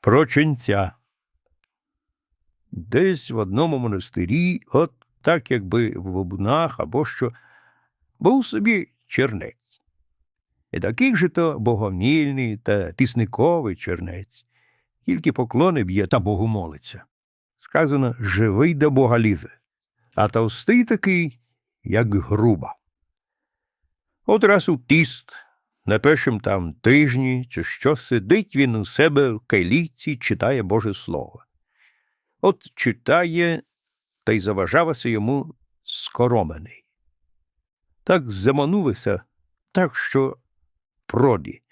про ченця. Десь в одному монастирі, от так якби в Лубнах або що, був собі чернець. І такий же то богомільний та тисниковий чернець, тільки поклони б'є та Богу молиться. Сказано, живий до Бога лізе, а товстий такий, як груба. От раз у тіст, на першим там тижні, чи що сидить він у себе в кайліці, читає Боже Слово. От читає, та й заважався йому скоромений. Так заманувся, так що проді.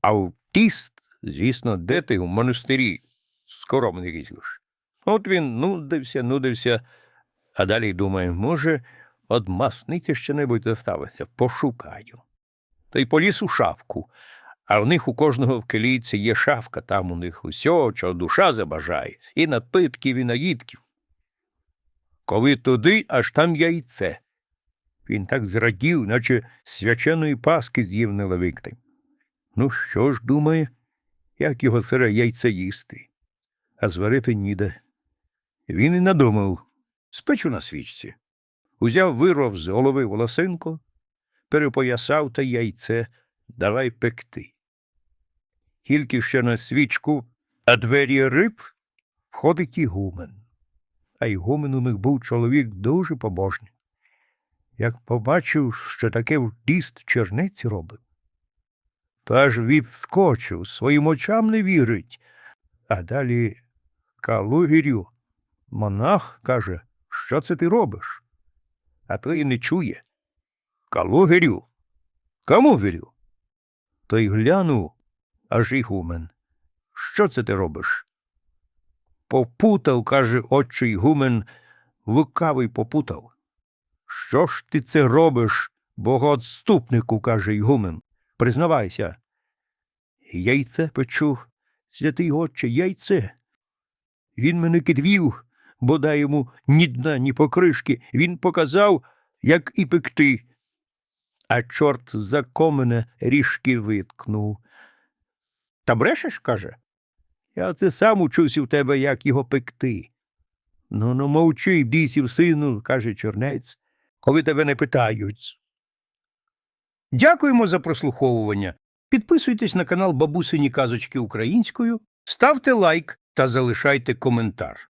А в тіст, звісно, де ти в монастирі скоромний візьмеш. От він нудився, нудився, а далі думає, може, от масниці ще небудь доставиться, пошукаю. Та й поліз у шафку, а в них у кожного в келійці є шафка, там у них усього, чого душа забажає, і напитків, і наїдків. Коли туди, аж там яйце. Він так зрадів, наче свяченої паски з'їв нелевиктим. Ну, що ж, думає, як його сире яйце їсти, а зварити ніде. Він і надумав спечу на свічці. Узяв вирвав з голови волосинку, перепоясав та яйце, давай пекти. Тільки ще на свічку, а двері риб входить ігумен. А ігумен у них був чоловік дуже побожний. Як побачив, що таке в тіст черниці робив, то аж відскочив, своїм очам не вірить. А далі Калугірю, монах каже, що це ти робиш? А той і не чує. Калугірю, кому вірю? Той глянув, аж ігумен. Що це ти робиш? Попутав, каже, отчий ігумен, лукавий попутав. Що ж ти це робиш, богоотступнику, каже ігумен. Признавайся. Яйце печу, святий отче, яйце. Він мене кидвів, бодай йому ні дна, ні покришки. Він показав, як і пекти. А чорт за комене ріжки виткнув. Та брешеш, каже. Я це сам учусь у тебе, як його пекти. Ну, ну, мовчи, бісів сину, каже чорнець, коли тебе не питають. Дякуємо за прослуховування. Підписуйтесь на канал Бабусині Казочки Українською, ставте лайк та залишайте коментар.